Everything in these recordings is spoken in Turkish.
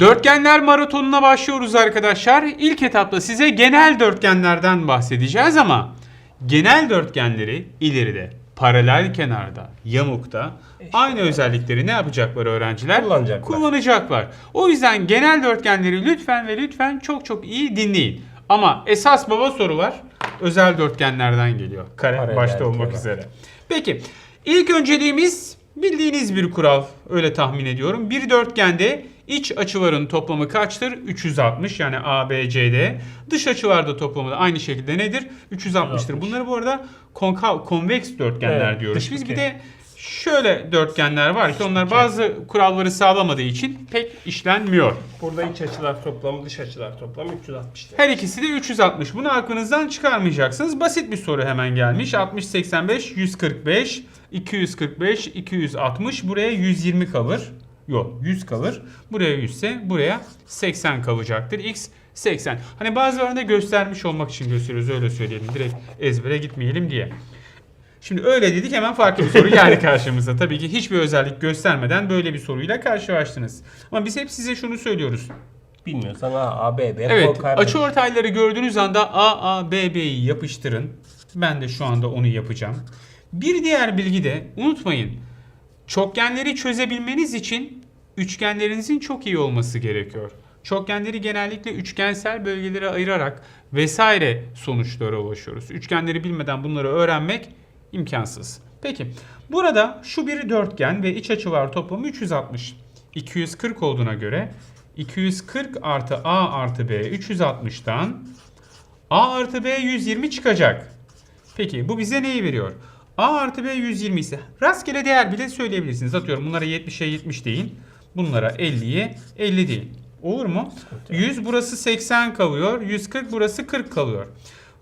Dörtgenler maratonuna başlıyoruz arkadaşlar. İlk etapta size genel dörtgenlerden bahsedeceğiz ama genel dörtgenleri ileride paralel kenarda, yamukta aynı özellikleri ne yapacaklar öğrenciler? Kullanacaklar. Kullanacaklar. O yüzden genel dörtgenleri lütfen ve lütfen çok çok iyi dinleyin. Ama esas baba sorular özel dörtgenlerden geliyor. Kare Paralel başta olmak kenar. üzere. Peki ilk önceliğimiz bildiğiniz bir kural öyle tahmin ediyorum. Bir dörtgende iç açıların toplamı kaçtır? 360 yani A, B, C, D. Dış açılarda toplamı da aynı şekilde nedir? 360'tır. 360. Bunları bu arada konkav, konveks dörtgenler Evet, diyoruz. Biz bir de şöyle dörtgenler var ki onlar bazı kuralları sağlamadığı için pek işlenmiyor. Burada iç açılar toplamı, dış açılar toplamı 360 lira. Her ikisi de 360. Bunu aklınızdan çıkarmayacaksınız. Basit bir soru hemen gelmiş. 60 85 145 245 260 buraya 120 kalır. Yok 100 kalır. Buraya 100 ise buraya 80 kalacaktır. X 80. Hani bazılarında göstermiş olmak için gösteriyoruz öyle söyleyelim. Direkt ezbere gitmeyelim diye. Şimdi öyle dedik hemen farklı bir soru geldi karşımıza. Tabii ki hiçbir özellik göstermeden böyle bir soruyla karşılaştınız. Ama biz hep size şunu söylüyoruz. Bilmiyorsan A, A, B, B. Evet, korkar. açı ortayları gördüğünüz anda A, A, B, B'yi yapıştırın. Ben de şu anda onu yapacağım. Bir diğer bilgi de unutmayın. Çokgenleri çözebilmeniz için üçgenlerinizin çok iyi olması gerekiyor. Çokgenleri genellikle üçgensel bölgelere ayırarak vesaire sonuçlara ulaşıyoruz. Üçgenleri bilmeden bunları öğrenmek imkansız. Peki burada şu bir dörtgen ve iç açılar toplamı 360. 240 olduğuna göre 240 artı A artı B 360'tan A artı B 120 çıkacak. Peki bu bize neyi veriyor? A artı B 120 ise rastgele değer bile söyleyebilirsiniz. Atıyorum bunlara 70'e 70 deyin. Bunlara 50'ye 50 deyin. Olur mu? 100 burası 80 kalıyor. 140 burası 40 kalıyor.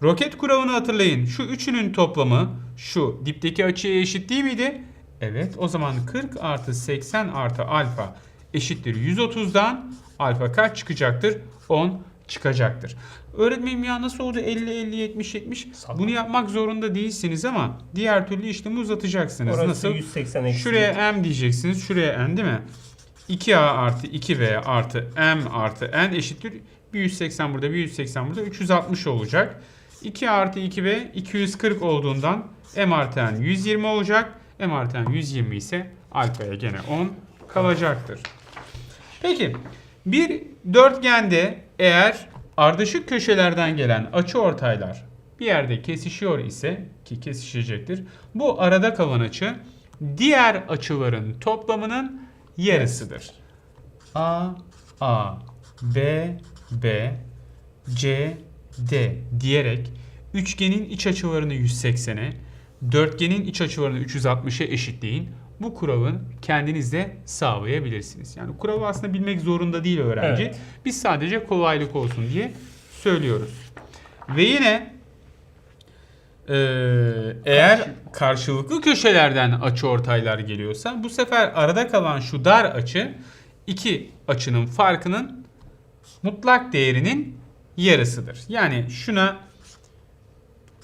Roket kuralını hatırlayın. Şu üçünün toplamı şu dipteki açıya eşit değil miydi? Evet o zaman 40 artı 80 artı alfa eşittir 130'dan alfa kaç çıkacaktır? 10 çıkacaktır. Öğretmenim ya nasıl oldu 50 50 70 70? Salla. Bunu yapmak zorunda değilsiniz ama diğer türlü işlemi uzatacaksınız. Orası nasıl? 180 eksi. Şuraya m diyeceksiniz. Şuraya n değil mi? 2a artı 2v artı m artı n eşittir. Bir 180 burada, bir 180 burada. 360 olacak. 2 artı 2v 240 olduğundan m artı n 120 olacak. m artı n 120 ise alfaya gene 10 kalacaktır. Peki bir dörtgende eğer ardışık köşelerden gelen açı ortaylar bir yerde kesişiyor ise ki kesişecektir. Bu arada kalan açı diğer açıların toplamının yarısıdır. A, A, B, B, C, D diyerek üçgenin iç açılarını 180'e, dörtgenin iç açılarını 360'a eşitleyin. Bu kuralın kendiniz de sağlayabilirsiniz. Yani kuralı aslında bilmek zorunda değil öğrenci. Evet. Biz sadece kolaylık olsun diye söylüyoruz. Ve yine eee, eğer karşılıklı köşelerden açı ortaylar geliyorsa bu sefer arada kalan şu dar açı iki açının farkının mutlak değerinin yarısıdır. Yani şuna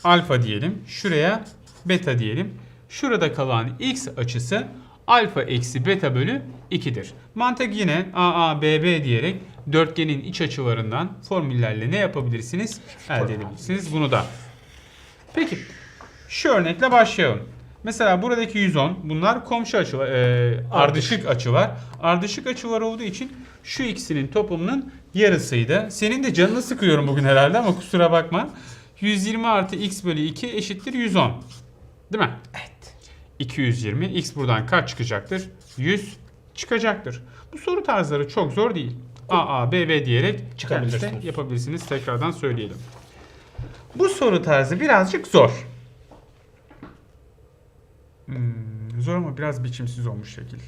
alfa diyelim, şuraya beta diyelim. Şurada kalan x açısı alfa eksi beta bölü 2'dir. Mantık yine AA, BB diyerek dörtgenin iç açılarından formüllerle ne yapabilirsiniz? Elde edebilirsiniz bunu da. Peki şu örnekle başlayalım. Mesela buradaki 110 bunlar komşu açılar, e, ardışık açılar. Ardışık açılar olduğu için şu ikisinin toplamının yarısıydı. Senin de canını sıkıyorum bugün herhalde ama kusura bakma. 120 artı x bölü 2 eşittir 110. Değil mi? Evet. 220. X buradan kaç çıkacaktır? 100 çıkacaktır. Bu soru tarzları çok zor değil. A, A, B, B diyerek Çıkabilirsiniz. yapabilirsiniz. Tekrardan söyleyelim. Bu soru tarzı birazcık zor. Hmm, zor ama biraz biçimsiz olmuş şekil.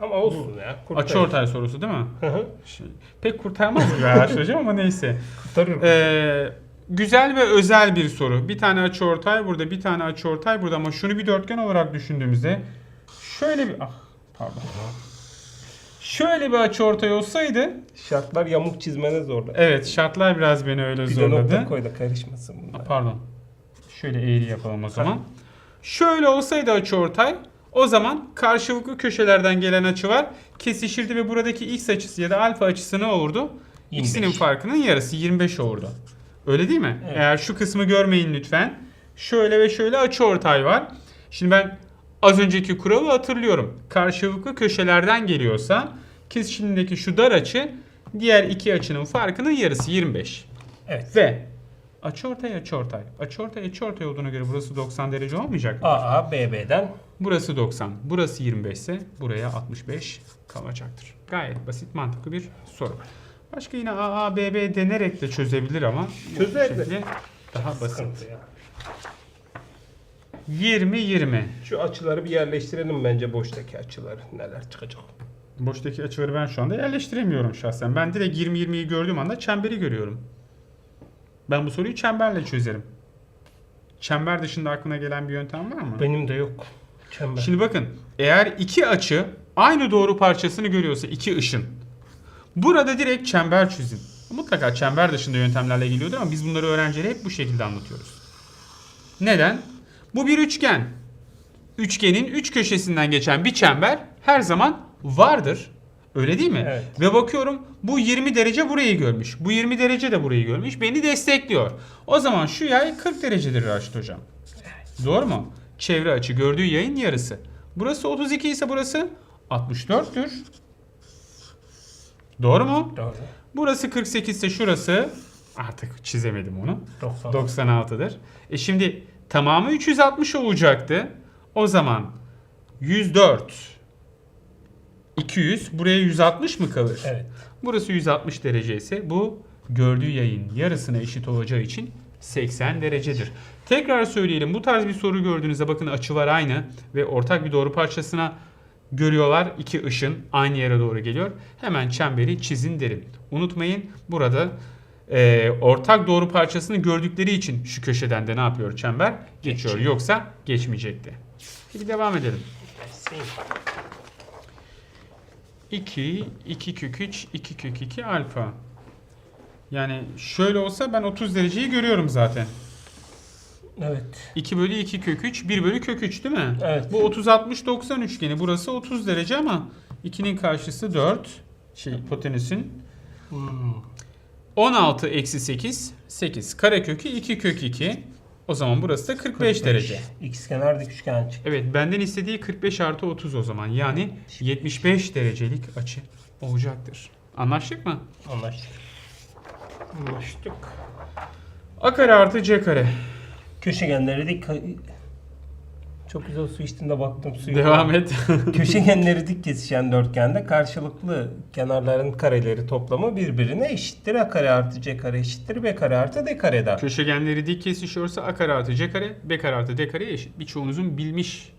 Ama olsun ya. kurtarır. Açı ortay sorusu değil mi? Şey, pek kurtarmaz gibi araştıracağım ama neyse. Kurtarır. Ee, güzel ve özel bir soru. Bir tane açı ortay burada, bir tane açı ortay burada ama şunu bir dörtgen olarak düşündüğümüzde şöyle bir ah pardon. Şöyle bir açı ortay olsaydı Şartlar yamuk çizmene zorlar. evet şartlar biraz beni öyle Bir de nokta zorladı. koy da karışmasın bunlar. Pardon. Şöyle eğri yapalım o zaman. Şöyle olsaydı açı ortay o zaman karşılıklı köşelerden gelen açılar kesişirdi ve buradaki x açısı ya da alfa açısı ne olurdu? 25. İkisinin farkının yarısı 25 olurdu. Öyle değil mi? Evet. Eğer şu kısmı görmeyin lütfen. Şöyle ve şöyle açı ortay var. Şimdi ben az önceki kuralı hatırlıyorum. Karşılıklı köşelerden geliyorsa kesişimdeki şu dar açı diğer iki açının farkının yarısı 25. Evet. Ve açıortay açıortay. Açıortay açıortay olduğuna göre burası 90 derece olmayacak mı? AA BB'den Burası 90, burası 25 ise buraya 65 kalacaktır. Gayet basit mantıklı bir soru. Başka yine AA, BB denerek de çözebilir ama Çözer de. şekli daha basit. sıkıntı ya. 20 20. Şu açıları bir yerleştirelim bence boştaki açıları. Neler çıkacak? Boştaki açıları ben şu anda yerleştiremiyorum şahsen. Ben direkt 20 20'yi gördüğüm anda çemberi görüyorum. Ben bu soruyu çemberle çözerim. Çember dışında aklına gelen bir yöntem var mı? Benim de yok. Çember. Şimdi bakın eğer iki açı aynı doğru parçasını görüyorsa iki ışın. Burada direkt çember çizin. Mutlaka çember dışında yöntemlerle geliyordur ama biz bunları öğrencilere hep bu şekilde anlatıyoruz. Neden? Bu bir üçgen. Üçgenin üç köşesinden geçen bir çember her zaman vardır. Öyle değil mi? Evet. Ve bakıyorum bu 20 derece burayı görmüş. Bu 20 derece de burayı görmüş. Beni destekliyor. O zaman şu yay 40 derecedir Raşit Hocam. Doğru mu? Çevre açı gördüğü yayın yarısı. Burası 32 ise burası 64'tür. Doğru mu? Doğru. Burası 48 ise şurası artık çizemedim onu. 90. 96'dır. E şimdi tamamı 360 olacaktı. O zaman 104 200 buraya 160 mı kalır? Evet. Burası 160 derece ise bu gördüğü yayın yarısına eşit olacağı için 80 derecedir. Tekrar söyleyelim bu tarz bir soru gördüğünüzde bakın açılar aynı ve ortak bir doğru parçasına görüyorlar. iki ışın aynı yere doğru geliyor. Hemen çemberi çizin derim. Unutmayın burada e, ortak doğru parçasını gördükleri için şu köşeden de ne yapıyor çember? Geçiyor. Yoksa geçmeyecekti. Peki devam edelim. 2, 2 kök 3, 2 kök 2 alfa. Yani şöyle olsa ben 30 dereceyi görüyorum zaten. Evet. 2 bölü 2 kök 3, 1 bölü kök 3 değil mi? Evet. Bu 30 60 90 üçgeni. Burası 30 derece ama 2'nin karşısı 4. Şey hipotenüsün. Hmm. 16 eksi 8 8. Karekökü 2 kök 2. O zaman burası da 45, derece. X kenar dik üçgen çık. Evet benden istediği 45 artı 30 o zaman. Yani 75 derecelik açı olacaktır. Anlaştık mı? Anlaştık. Anlaştık. A kare artı C kare. Köşegenleri dik. Çok güzel su içtiğinde baktım suyu. Devam et. Köşegenleri dik kesişen dörtgende karşılıklı kenarların kareleri toplamı birbirine eşittir. A kare artı C kare eşittir. B kare artı D kare eder. Köşegenleri dik kesişiyorsa A kare artı C kare, B kare artı D kare eşit. Birçoğunuzun bilmiş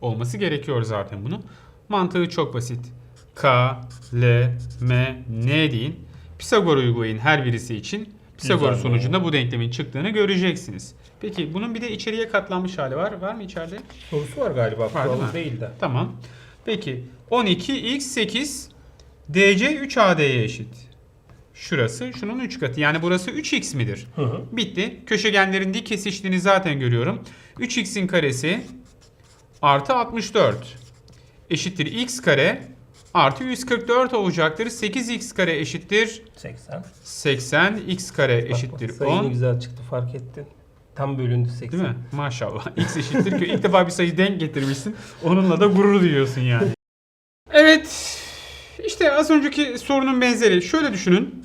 olması gerekiyor zaten bunu. Mantığı çok basit. K, L, M, N deyin. Pisagor uygulayın her birisi için. Pisagor sonucunda bu denklemin çıktığını göreceksiniz. Peki bunun bir de içeriye katlanmış hali var. Var mı içeride? Sorusu var galiba. Var değil mi? değil de. Tamam. Peki 12x8 DC 3AD'ye eşit. Şurası şunun 3 katı. Yani burası 3x midir? Hı hı. Bitti. Köşegenlerin dik kesiştiğini zaten görüyorum. 3x'in karesi artı 64 eşittir x kare artı 144 olacaktır. 8x kare eşittir 80. 80 x kare Bak, eşittir bak, sayı ne 10. güzel çıktı fark ettin. Tam bölündü 80. Değil mi? Maşallah. X eşittir ki ilk defa bir sayı denk getirmişsin. Onunla da gurur duyuyorsun yani. Evet. İşte az önceki sorunun benzeri. Şöyle düşünün.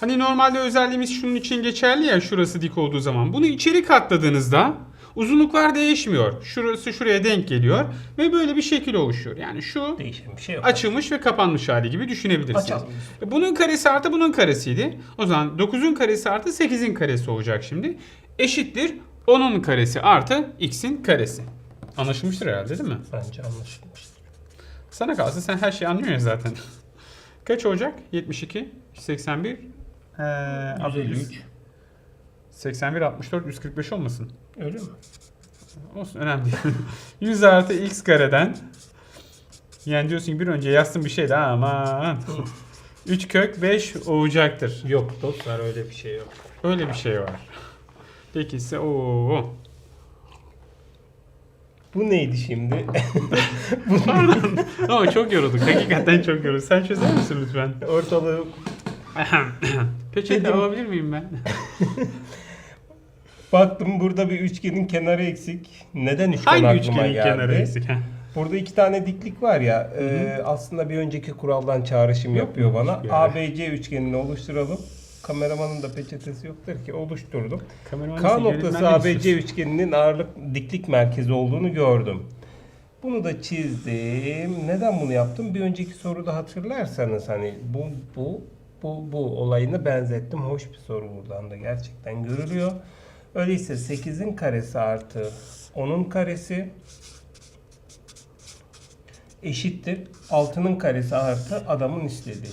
Hani normalde özelliğimiz şunun için geçerli ya şurası dik olduğu zaman. Bunu içeri katladığınızda uzunluklar değişmiyor. Şurası şuraya denk geliyor ve böyle bir şekil oluşuyor. Yani şu Değişen bir şey yok. açılmış ve kapanmış hali gibi düşünebilirsiniz. Açalım. Bunun karesi artı bunun karesiydi. O zaman 9'un karesi artı 8'in karesi olacak şimdi. Eşittir 10'un karesi artı x'in karesi. Anlaşılmıştır herhalde değil mi? Bence anlaşılmıştır. Sana kalsın sen her şeyi anlıyorsun zaten. Kaç olacak? 72, 81, ee, 153. 81, 64, 145 olmasın? Öyle mi? Olsun önemli değil. 100 artı x kareden yani diyorsun ki bir önce yazsın bir şey de aman 3 kök 5 olacaktır. Yok dostlar öyle bir şey yok. Öyle bir şey var. Peki ise o Bu neydi şimdi? Pardon. Ama çok yorulduk. Hakikaten çok yorulduk. Sen çözer misin lütfen? Ortalığı Peçete Dedim. alabilir miyim ben? Baktım burada bir üçgenin kenarı eksik. Neden üçgen Hangi aklıma üçgenin geldi? kenarı eksik? ha? Burada iki tane diklik var ya. e, aslında bir önceki kuraldan çağrışım Yok yapıyor bana. ABC üçgenini oluşturalım. Kameramanın da peçetesi yoktur ki oluşturdum. Kameraman K noktası ABC üçgeninin ağırlık diklik merkezi olduğunu gördüm. Bunu da çizdim. Neden bunu yaptım? Bir önceki soruda hatırlarsanız hani bu bu bu bu olayını benzettim. Hoş bir soru buradan da gerçekten görülüyor. Öyleyse 8'in karesi artı 10'un karesi eşittir 6'nın karesi artı adamın istediği.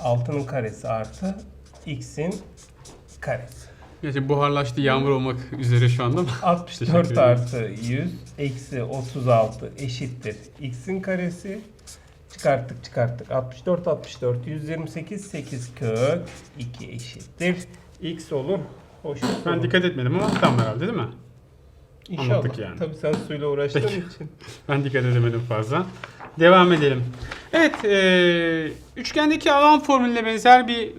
6'nın karesi artı x'in karesi. Gerçi buharlaştı yağmur olmak üzere şu anda. Teşekkür 64 ederim. artı 100 eksi 36 eşittir x'in karesi. Çıkarttık çıkarttık. 64 64 128 8 kök 2 eşittir. x olur. Hoş Ben dikkat etmedim ama tam herhalde değil mi? İnşallah. anlattık yani. Tabii sen suyla uğraştığın Peki. için. Ben dikkat edemedim fazla. Devam edelim. Evet, e, üçgendeki alan formülüne benzer bir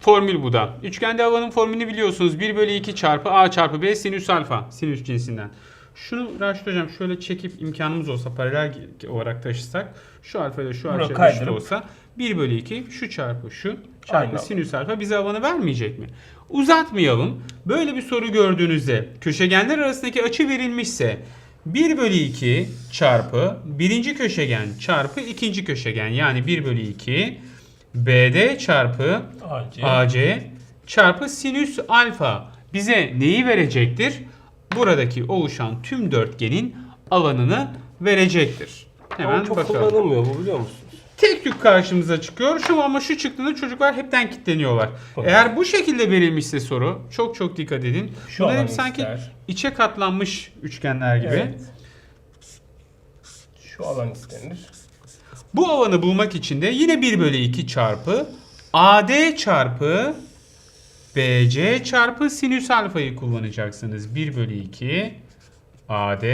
formül bu da. Üçgende alanın formülünü biliyorsunuz. 1 bölü 2 çarpı a çarpı b sinüs alfa. Sinüs cinsinden. Şunu Raşit Hocam şöyle çekip imkanımız olsa paralel olarak taşısak şu alfa ile şu alfa eşit olsa 1 bölü 2 şu çarpı şu çarpı Aynen. sinüs alfa bize alanı vermeyecek mi? Uzatmayalım. Böyle bir soru gördüğünüzde köşegenler arasındaki açı verilmişse 1 bölü 2 çarpı birinci köşegen çarpı ikinci köşegen yani 1 bölü 2 BD çarpı AC. AC çarpı sinüs alfa bize neyi verecektir? Buradaki oluşan tüm dörtgenin alanını verecektir. Ama Hemen çok bakalım. kullanılmıyor bu biliyor musunuz? Tek tük karşımıza çıkıyor. Şu ama şu çıktığında çocuklar hepten kilitleniyorlar. Evet. Eğer bu şekilde verilmişse soru çok çok dikkat edin. Şu Bunlar hep sanki ister. içe katlanmış üçgenler gibi. Evet. Şu alan istenir. Bu alanı bulmak için de yine 1 bölü 2 çarpı AD çarpı BC çarpı sinüs alfayı kullanacaksınız. 1 bölü 2 AD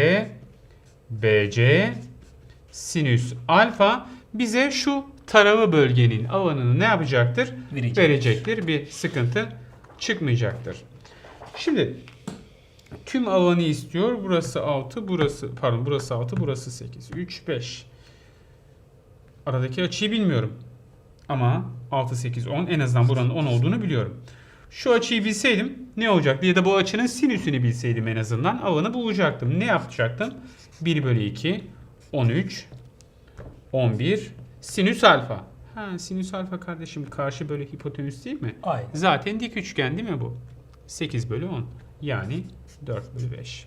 BC sinüs alfa bize şu taralı bölgenin alanını ne yapacaktır? Verecek. Verecektir. Bir sıkıntı çıkmayacaktır. Şimdi tüm alanı istiyor. Burası 6, burası pardon burası 6, burası 8. 3 5. Aradaki açıyı bilmiyorum. Ama 6 8 10 en azından buranın 10 olduğunu biliyorum. Şu açıyı bilseydim ne olacaktı? Ya da bu açının sinüsünü bilseydim en azından alanı bulacaktım. Ne yapacaktım? 1 bölü 2 13 11 sinüs alfa. Ha sinüs alfa kardeşim karşı bölü hipotenüs değil mi? Aynen. Zaten dik üçgen değil mi bu? 8 bölü 10. Yani 4 bölü 5.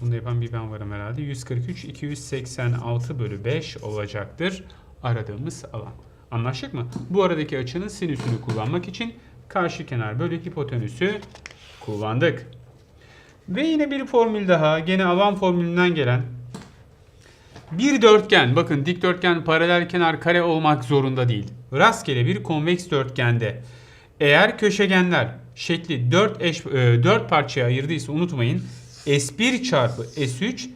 Bunu da yapan bir ben varım herhalde. 143 286 bölü 5 olacaktır aradığımız alan. Anlaştık mı? Bu aradaki açının sinüsünü kullanmak için karşı kenar bölü hipotenüsü kullandık. Ve yine bir formül daha. Gene alan formülünden gelen bir dörtgen, bakın dikdörtgen paralel kenar kare olmak zorunda değil. Rastgele bir konveks dörtgende eğer köşegenler şekli 4 eş 4 parçaya ayırdıysa unutmayın S1 çarpı S3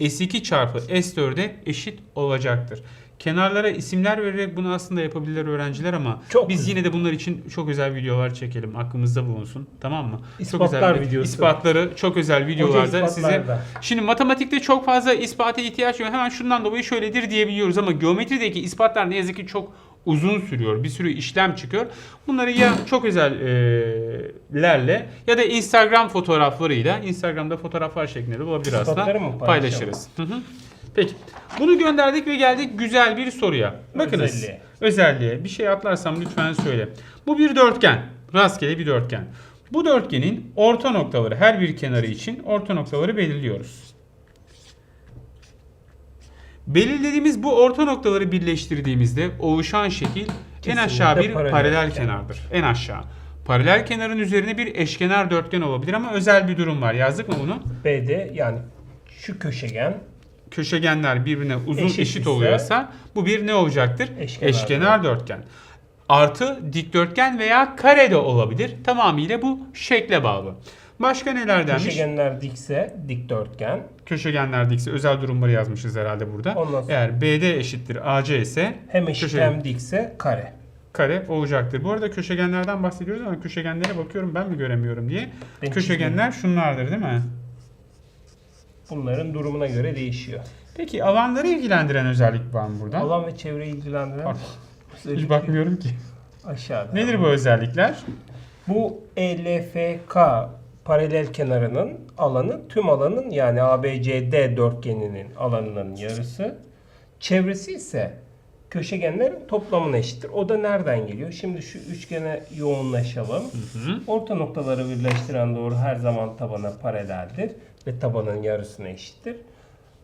S2 çarpı S4'e eşit olacaktır. Kenarlara isimler vererek bunu aslında yapabilirler öğrenciler ama Çok biz güzel. yine de bunlar için çok özel videolar çekelim. Aklımızda bulunsun. Tamam mı? çok İspatlar özel videosu. ispatları çok özel videolarda size. Şimdi matematikte çok fazla ispata ihtiyaç yok. Hemen şundan dolayı şöyledir diyebiliyoruz ama geometrideki ispatlar ne yazık ki çok uzun sürüyor. Bir sürü işlem çıkıyor. Bunları ya çok özellerle ya da Instagram fotoğraflarıyla Instagram'da fotoğraflar şeklinde de olabilir aslında. Paylaşırız. Hı hı. Peki. Bunu gönderdik ve geldik güzel bir soruya. Bakınız. Özelliğe. Özelliğe. Bir şey atlarsam lütfen söyle. Bu bir dörtgen. Rastgele bir dörtgen. Bu dörtgenin orta noktaları her bir kenarı için orta noktaları belirliyoruz. Belirlediğimiz bu orta noktaları birleştirdiğimizde oluşan şekil en Kesinlikle aşağı bir paralel paralel, kenar. kenardır. En aşağı. Paralel kenarın üzerine bir eşkenar dörtgen olabilir ama özel bir durum var. Yazdık mı bunu? BD yani şu köşegen köşegenler birbirine uzun Eşit eşit oluyorsa bu bir ne olacaktır? Eşkenar Eşkenar, dörtgen. Artı dikdörtgen veya kare de olabilir. Tamamıyla bu şekle bağlı. Başka neler denmiş? Köşegenler dikse dikdörtgen. Köşegenler dikse özel durumları yazmışız herhalde burada. Ondan sonra- Eğer BD eşittir AC ise Hem eşit Köşegen. hem dikse kare. kare olacaktır. Bu arada köşegenlerden bahsediyoruz ama köşegenlere bakıyorum ben mi göremiyorum diye. Ben Köşegenler şunlardır değil mi? Bunların durumuna göre değişiyor. Peki alanları ilgilendiren özellik var mı burada? Alan ve çevreyi ilgilendiren özellik Hiç bakmıyorum ki. aşağıda. Nedir bu özellikler? Bu ELFK paralel kenarının alanı tüm alanın yani ABCD dörtgeninin alanının yarısı. Çevresi ise köşegenlerin toplamına eşittir. O da nereden geliyor? Şimdi şu üçgene yoğunlaşalım. Hı. Orta noktaları birleştiren doğru her zaman tabana paraleldir ve tabanın yarısına eşittir.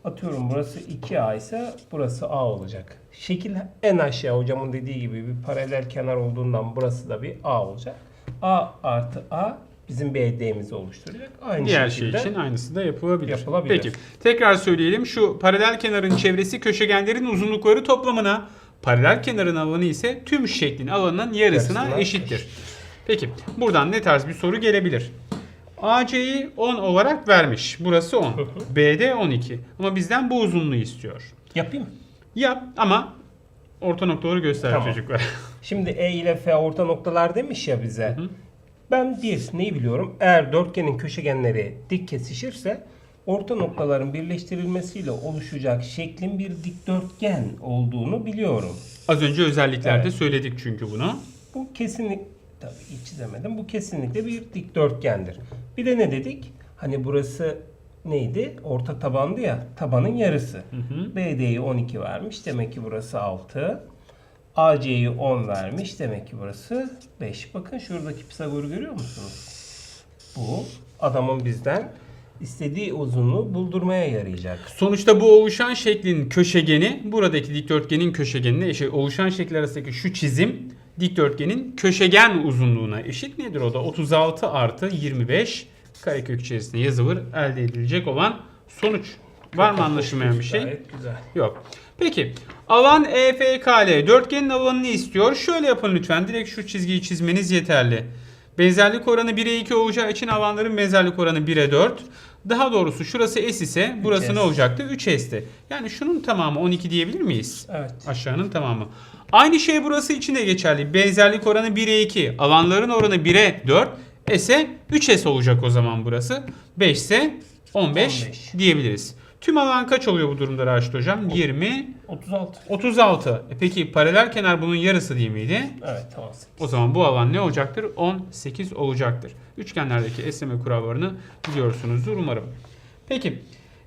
Atıyorum burası 2A ise burası A olacak. Şekil en aşağı hocamın dediği gibi bir paralel kenar olduğundan burası da bir A olacak. A artı A bizim BD'mizi oluşturacak. Aynı Diğer şey şekilde için aynısı da yapılabilir. Yapılabilir. Peki tekrar söyleyelim. Şu paralel kenarın çevresi köşegenlerin uzunlukları toplamına, paralel kenarın alanı ise tüm şeklin alanının yarısına Yarısına eşittir. Peki buradan ne tarz bir soru gelebilir? AC'yi 10 olarak vermiş. Burası 10. BD 12. Ama bizden bu uzunluğu istiyor. yapayım. Yap ama orta noktaları göster Tamam. çocuklar. Şimdi E ile F orta noktalar demiş ya bize. hı. Ben bir neyi biliyorum? Eğer dörtgenin köşegenleri dik kesişirse orta noktaların birleştirilmesiyle oluşacak şeklin bir dikdörtgen olduğunu biliyorum. Az önce özelliklerde söyledik çünkü bunu. Bu kesinlik tabii hiç çizemedim. Bu kesinlikle bir dikdörtgendir. Bir de ne dedik? Hani burası neydi? Orta tabandı ya. Tabanın yarısı. hı. BD'yi 12 vermiş. Demek ki burası 6. AC'yi 10 vermiş. Demek ki burası 5. Bakın şuradaki Pisagor'u görüyor musunuz? Bu adamın bizden istediği uzunluğu buldurmaya yarayacak. Sonuçta bu oluşan şeklin köşegeni buradaki dikdörtgenin köşegenine eşit. Oluşan şekil arasındaki şu çizim dikdörtgenin köşegen uzunluğuna eşit. Nedir o da? 36 artı 25 karekök içerisinde yazılır elde edilecek olan sonuç. Var mı anlaşılmayan bir şey? Gayet güzel. Yok. Peki alan EFKL dörtgenin alanını istiyor. Şöyle yapın lütfen. Direkt şu çizgiyi çizmeniz yeterli. Benzerlik oranı 1'e 2 olacağı için alanların benzerlik oranı 1'e 4. Daha doğrusu şurası S ise burası 3S. ne olacaktı? 3S'ti. Yani şunun tamamı 12 diyebilir miyiz? Evet. Aşağının tamamı. Aynı şey burası için de geçerli. Benzerlik oranı 1'e 2. Alanların oranı 1'e 4. S'e 3S olacak o zaman burası. 5 ise 15, 15. diyebiliriz. Tüm alan kaç oluyor bu durumda Raşit Hocam? 20, 36. 36. E peki paralel kenar bunun yarısı değil miydi? Evet tamam. O zaman bu alan ne olacaktır? 18 olacaktır. Üçgenlerdeki esneme kurallarını biliyorsunuzdur umarım. Peki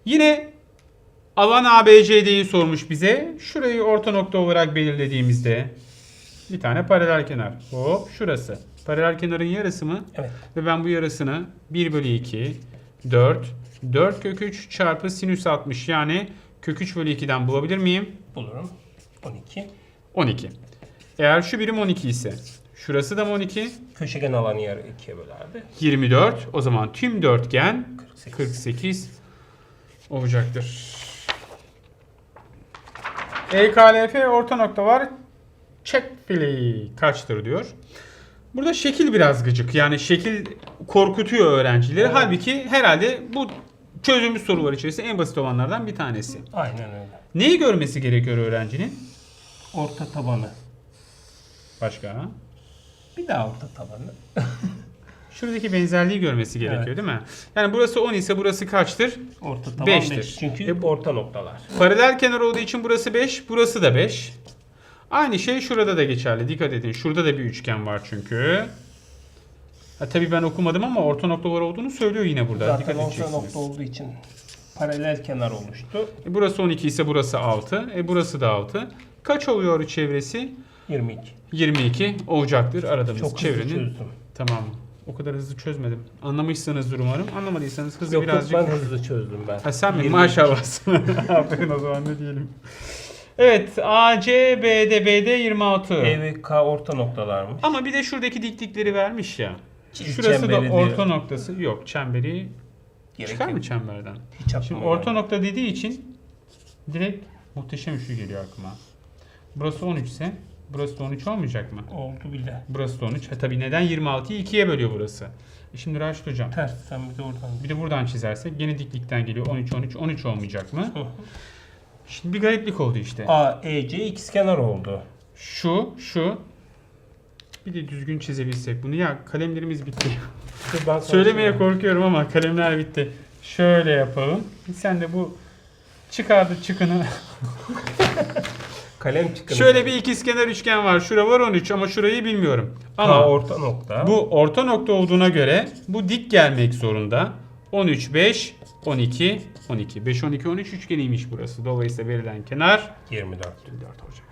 yine alan ABCD'yi sormuş bize. Şurayı orta nokta olarak belirlediğimizde bir tane paralel kenar. Hop şurası. Paralel kenarın yarısı mı? Evet. Ve ben bu yarısını 1 bölü 2, 4, 4 kök 3 çarpı sinüs 60 yani kök 3 bölü 2'den bulabilir miyim? Bulurum. 12. 12. Eğer şu birim 12 ise şurası da mı 12? Köşegen alanı yarı ikiye bölerdi. 24. O zaman tüm dörtgen 48. 48 olacaktır. EKLF orta nokta var. Check fili kaçtır diyor. Burada şekil biraz gıcık. Yani şekil korkutuyor öğrencileri. Evet. Halbuki herhalde bu çözülmüş sorular içerisinde en basit olanlardan bir tanesi. Aynen öyle. Neyi görmesi gerekiyor öğrencinin? Orta tabanı. Başka? Bir daha orta tabanı. Şuradaki benzerliği görmesi gerekiyor Evet. değil mi? Yani burası 10 ise burası kaçtır? Orta taban Beştir. 5. Çünkü E, orta noktalar. Paralel kenar olduğu için burası 5, burası da 5. Aynı şey şurada da geçerli. Dikkat edin. Şurada da bir üçgen var çünkü. Ha, tabii ben okumadım ama orta noktalar olduğunu söylüyor yine burada. Zaten Dikkat orta nokta olduğu için paralel kenar oluştu. E, burası 12 ise burası 6. E, burası da 6. Kaç oluyor çevresi? 22. 22 olacaktır aradığımız Çok hızlı çevrenin. çözdüm. Tamam. O kadar hızlı çözmedim. Anlamışsınızdır umarım. Anlamadıysanız hızı Yok yok birazcık... ben hızlı çözdüm ben. Ha sen mi? 22. Maşallah sana. Aferin o zaman ne diyelim. Evet AC, BD, BD 26. E ve K orta noktalarmış. Ama bir de şuradaki diklikleri vermiş ya. Çiz Şurası da orta diyor. noktası. Yok çemberi Gerek çıkar yok. mı çemberden? Hiç Şimdi orta gelmedi. nokta dediği için direkt muhteşem üçlü geliyor aklıma. Burası 13 ise Burası da 13 olmayacak mı? Oldu bile. Burası da 13. Ha tabii neden 26'yı 2'ye bölüyor burası? E şimdi Raşit hocam Tersten bir de oradan. bir de buradan çizersek gene diklikten geliyor. 13 13 13 olmayacak mı? Şimdi bir gariplik oldu işte. A, E, C ikizkenar oldu. Şu, şu. Bir de düzgün çizebilsek bunu. Ya kalemlerimiz bitti. Ben Söylemeye korkuyorum ama kalemler bitti. Şöyle yapalım. Sen de bu çıkardı çıkını. Kalem çıkın. Şöyle bir ikizkenar üçgen var. Şura var 13 ama şurayı bilmiyorum. Ama Ama orta nokta. bu orta nokta olduğuna göre bu dik gelmek zorunda. 13 5 12 12 5 12 13 üçgeniymiş burası. Dolayısıyla verilen kenar 24. 24 olacak.